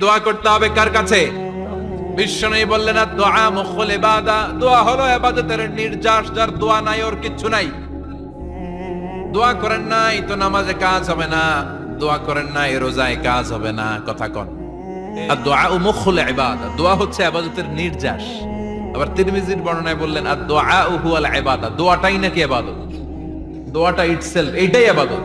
দোয়া করতে হবে কার কাছে? বিশ্বনবী বললেন না দোয়া মুখল ইবাদা। দোয়া হলো ইবাদতের নির্যাস, যার দোয়া নাই ওর কিচ্ছু নাই। দোয়া করেন নাই তো নামাজে কাজ হবে না। দোয়া করেন নাই রোজায় কাজ হবে না, কথা কন। আর দোয়া ও মুখল ইবাদা। দোয়া হচ্ছে ইবাদতের নির্যাস। আবার তিরমিজির বর্ণনায় বললেন, আর দোয়া ও হুয়াল দোয়াটাই নাকি ইবাদত? দোয়াটা ইটসেলফ এইটাই আবাদত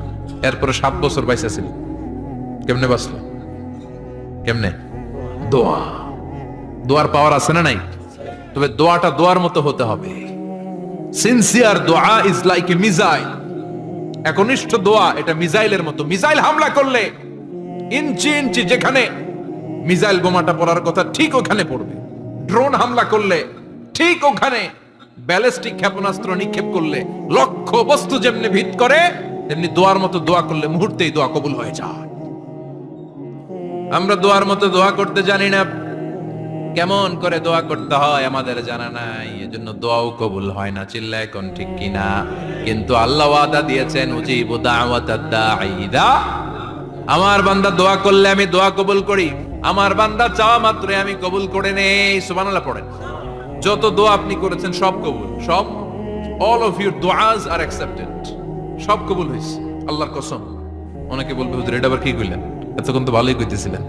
এরপরে সাত বছর বাইসা ছিল কেমনে বাঁচলো? কেমনে? দোয়া। দোয়ার পাওয়ার আছে না নাই? তবে দোয়াটা দোয়ার মতো হতে হবে। সিনসিয়ার দোয়া ইজ লাইক এ মিজাইল একনিষ্ঠ দোয়া, এটা মিজাইলের মতো। মিজাইল হামলা করলে ইঞ্চি ইঞ্চি যেখানে মিজাইল বোমাটা পড়ার কথা ঠিক ওখানে পড়বে। ড্রোন হামলা করলে ঠিক ওখানে। ব্যালিস্টিক ক্ষেপণাস্ত্র নিক্ষেপ করলে লক্ষ্য বস্তু যেমনি ভিত করে তেমনি দোয়ার মতো দোয়া করলে মুহূর্তেই দোয়া কবুল হয়ে যায়। আমরা দোয়ার মতো দোয়া করতে জানি না, কেমন করে দোয়া করতে হয় আমাদের জানা নাই, এজন্য দোয়াও কবুল হয় না চিল্লা এখন ঠিক কিনা। কিন্তু আল্লাহ ওয়াদা দিয়েছেন, উজিবু দাওয়াতাদ দাঈদা। আমার বান্দা দোয়া করলে আমি দোয়া কবুল করি, আমার বান্দা চাওয়া মাত্রই আমি কবুল করে নেই, সুবহানাল্লাহ পড়েন। যত দোয়া আপনি করেছেন সব কবুল, সব all of your duas are accepted সব কবুল হয়েছে, আল্লাহর কসম। অনেকে বলবে, হুজুর, এটা আবার কি কইলেন? এতক্ষণ তো ভালোই কইতেছিলেন।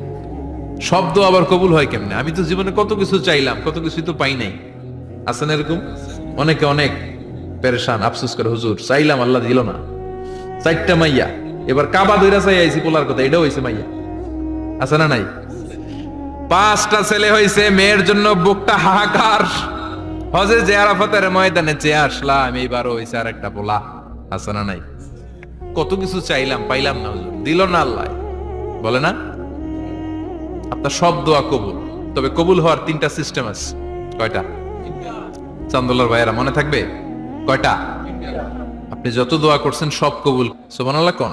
শব্দ আবার কবুল হয় কেমনে? আমি তো জীবনে কত কিছু চাইলাম, কত কিছু তো পাই নাই। আছেন এরকম? অনেকে অনেক পেরেশান, আফসোস করে, হুজুর, চাইলাম, আল্লাহ দিল না। চারটা মাইয়া, এবার কাবা দইরা চাই আইছি পোলার কথা, এটাও হয়েছে মাইয়া। আছে না নাই? পাঁচটা ছেলে হয়েছে মেয়ের জন্য বুকটা হাহাকার। হজে যে আরাফাতের ময়দানে চেয়ে আসলাম, এইবারও হয়েছে আর একটা আছে না নাই? কত কিছু চাইলাম পাইলাম না দিল না আল্লাহ। বলে না? আপনার সব দোয়া কবুল। তবে কবুল হওয়ার তিনটা সিস্টেম আছে। কয়টা? চান্দোলার ভাইয়েরা মনে থাকবে? কয়টা? আপনি যত দোয়া করছেন সব কবুল। সুবহানাল্লাহ কোন?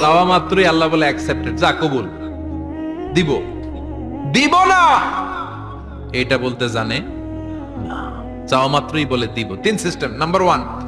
চাওয়া মাত্রই আল্লাহ বলে অ্যাকসেপ্টেড যা কবুল। দিব। দিব না! এটা বলতে জানে? চাওয়া মাত্রই বলে দিব। তিন সিস্টেম নাম্বার ওয়ান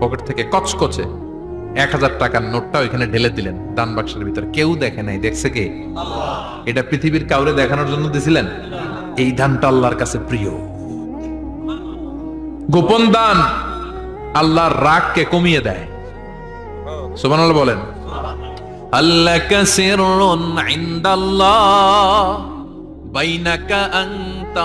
পকেট থেকে কচকচে। এক হাজার টাকার নোটটা ওইখানে ঢেলে দিলেন। দান বাক্সের ভিতরে কেউ দেখে নাই। দেখছে কে? এটা পৃথিবীর কাউরে দেখানোর জন্য দিছিলেন? এই দানটা আল্লাহর কাছে প্রিয়। গোপন দান আল্লাহর রাগকে কমিয়ে দেয়। সুবহানাল্লাহ বলেন। আল্লাহ কাসিরুন ইনদাল্লাহ, বাইনাকা আনতা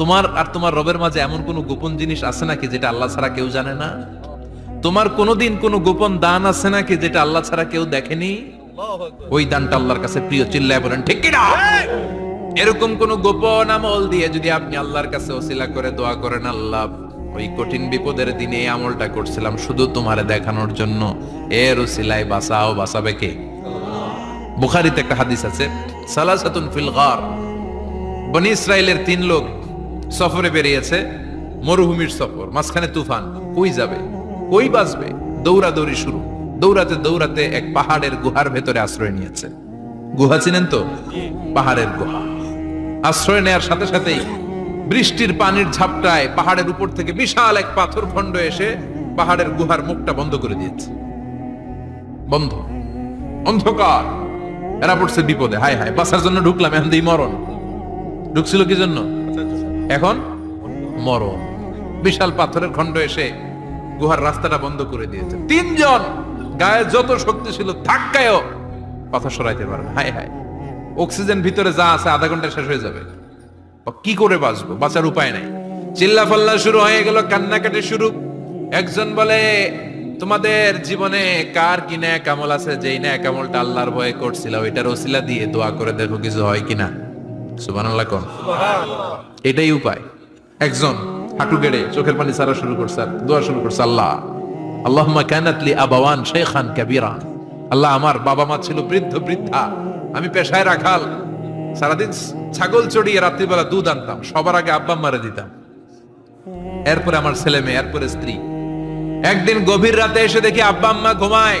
তোমার আর তোমার রবের মাঝে এমন কোন গোপন জিনিস আছে নাকি যেটা আল্লাহ ছাড়া কেউ জানে না? তোমার কোনোদিন কোনো গোপন দান আছে নাকি যেটা আল্লাহ ছাড়া কেউ দেখেনি? ওই দানটা আল্লাহর কাছে প্রিয়, চিল্লায় বলেন, ঠিক কিনা? এরকম কোন গোপন আমল দিয়ে যদি আপনি আল্লাহর কাছে ওসিলা করে দোয়া করেন, আল্লাহ, ওই কঠিন বিপদের দিনে এই আমলটা করছিলাম শুধু তোমারে দেখানোর জন্য। এর ওসিলায় বাঁচাও, বাঁচাবে কে? বুখারিতে একটা হাদিস আছে, সালাসাতুন ফিল গার। বনি ইসরায়েলের তিন লোক সফরে বেরিয়েছে মরুভূমির সফর, মাঝখানে তুফান। কই যাবে? কই বাঁচবে? দৌড়াদৌড়ি শুরু। দৌড়াতে দৌড়াতে এক পাহাড়ের গুহার ভেতরে আশ্রয় নিয়েছে। গুহা চিনেন তো? পাহাড়ের গুহা। আশ্রয় নেয়ার সাথে সাথেই বৃষ্টির পানির ঝাপটায় পাহাড়ের উপর থেকে বিশাল এক পাথর খণ্ড এসে পাহাড়ের গুহার মুখটা বন্ধ করে দিয়েছে। বন্ধ। অন্ধকার। এরা পড়ছে বিপদে। হায় হায়, বাঁচার জন্য ঢুকলাম, এখন মরণ। ঢুকছিল কি জন্য? এখন মরণ। বিশাল পাথরের খণ্ড এসে গুহার রাস্তাটা বন্ধ করে দিয়েছে। তিনজন গায়ে যত শক্তি ছিল, ধাক্কায়ও পাথর সরাইতে পারবে হায় হায়। অক্সিজেন ভিতরে যা আছে, আধা ঘণ্টা শেষ হয়ে যাবে। কি করে বাঁচবো? বাঁচার উপায় নাই। চিল্লা ফাল্লা শুরু হয়ে গেল, কান্নাকাটি শুরু। একজন বলে, তোমাদের জীবনে কার কি ন্যাক আমল আছে? যেই ন্যাক আমলটা আল্লাহর ভয়ে করছিল ওইটার ওসিলা দিয়ে দোয়া করে দেখো কিছু হয় কিনা? সুবহানাল্লাহ কোন। এটাই উপায়। একজন হাঁটু গেড়ে চোখের পানি সারা শুরু করছে দোয়া শুরু করছে, আল্লাহ, আল্লাহুম্মা কানাত লি আবাওয়ান শাইখান কাবীরা আল্লাহ, আমার বাবা মা ছিল বৃদ্ধ বৃদ্ধা, আমি পেশায় রাখাল। সারাদিন ছাগল চড়িয়ে রাত্রিবেলা দুধ আনতাম, সবার আগে আব্বা মারে দিতাম। এরপরে আমার ছেলে মেয়ে, এরপরে স্ত্রী। একদিন গভীর রাতে এসে দেখি আব্বা আম্মা ঘুমায়।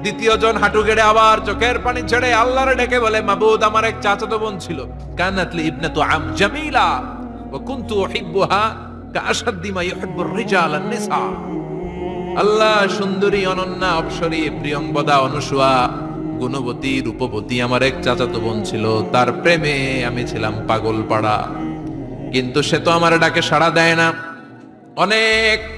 দ্বিতীয় জন হাঁটু গেড়ে আবার চোখের পানি ছেড়ে আল্লাহরে ডেকে বলে, মাবুদ, আমার এক চাচাতো বোন ছিল। কানাতলি ইবনাতু আম জামিলা। ওয়া কুনতু উহিব্বুহা রিজাল আন-নিসা। আল্লাহ সুন্দরী, অনন্যা, অপসরী প্রিয়ংবদা অনুসুয়া, গুণবতী, রূপবতী আমার এক চাচাতো বোন ছিল। তার প্রেমে আমি ছিলাম পাগল পাড়া কিন্তু সে তো আমার ডাকে সাড়া দেয় না। অনেক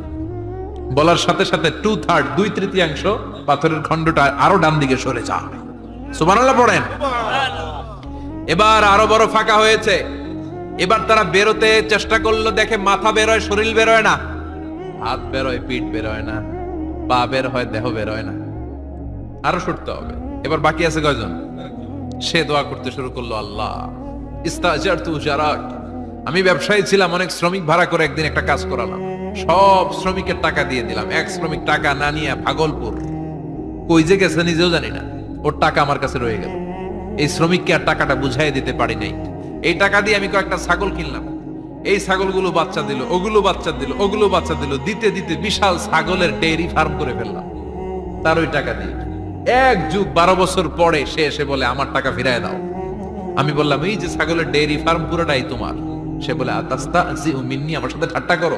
বলার সাথে সাথে টু থার্ড দুই তৃতীয়াংশ পাথরের খণ্ডটা আরও ডান দিকে সরে যায়। সুবহানাল্লাহ পড়েন। এবার আরও বড় ফাঁকা হয়েছে। এবার তারা বেরোতে চেষ্টা করল, দেখে মাথা বেরোয়, শরীর বেরোয় না। হাত বেরোয়, পিঠ বেরোয় না। পা বের হয়, দেহ বেরোয় না। আরও সরতে হবে। এবার বাকি আছে কয়জন? সে দোয়া করতে শুরু করল, আল্লাহ ইস্তাজার তু জারাক। আমি ব্যবসায়ী ছিলাম, অনেক শ্রমিক ভাড়া করে একদিন একটা কাজ করালাম। সব শ্রমিকের টাকা দিয়ে দিলাম। এক শ্রমিক টাকা না নিয়ে ভাগলপুর। কই যে গেছে নিজেও জানি না। ওর টাকা আমার কাছে রয়ে গেল। এই শ্রমিককে আর টাকাটা বুঝাই দিতে পারি নাই। এই টাকা দিয়ে আমি কয়েকটা ছাগল কিনলাম। এই ছাগলগুলো বাচ্চা দিল, ওগুলো বাচ্চা দিল, ওগুলো বাচ্চা দিল। দিতে দিতে বিশাল ছাগলের ডেইরি ফার্ম করে ফেললাম। তার ওই টাকা দিয়ে। এক যুগ বারো বছর পরে সে এসে বলে, আমার টাকা ফিরায় দাও। আমি বললাম, এই যে ছাগলের ডেইরি ফার্ম পুরোটাই তোমার। সে বলে আতাস্তা জি মিন্নি, আমার সাথে ঠাট্টা করো।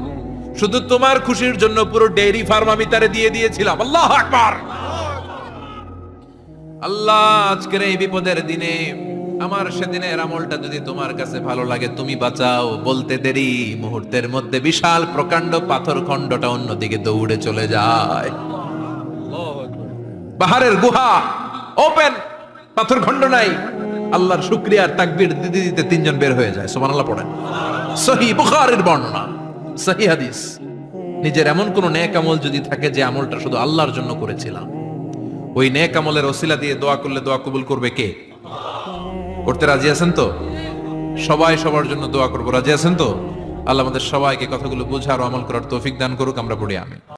শুধু তোমার খুশির জন্য পুরো ডেইরি ফার্ম আমি তারে দিয়ে দিয়েছিলাম। আল্লাহ আকবার! আল্লাহ আজকের এই বিপদের দিনে আমার সেদিনের আমলটা যদি তোমার কাছে ভালো লাগে তুমি বাঁচাও। বলতে দেরি মুহূর্তের মধ্যে বিশাল প্রকাণ্ড পাথর খণ্ডটা অন্যদিকে দৌড়ে চলে যায়। পাহাড়ের গুহা ওপেন পাথর খণ্ড নাই। আল্লাহর শুক্রিয়ার তাকবির দিতে দিতে তিনজন বের হয়ে যায়। সুবহানাল্লাহ পড়েন। সহি বুখারীর বর্ণনা। সহি হাদিস। নিজের এমন কোন ন্যাক আমল যদি থাকে যে আমলটা শুধু আল্লাহর জন্য করেছিলাম, ওই ন্যাক আমলের ওসিলা দিয়ে দোয়া করলে দোয়া কবুল করবে কে? করতে রাজি আছেন তো? সবাই সবার জন্য দোয়া করব। রাজি আছেন তো? আল্লাহ আমাদের সবাইকে কথাগুলো বোঝার আমল করার তৌফিক দান করুক। আমরা পড়ি আমি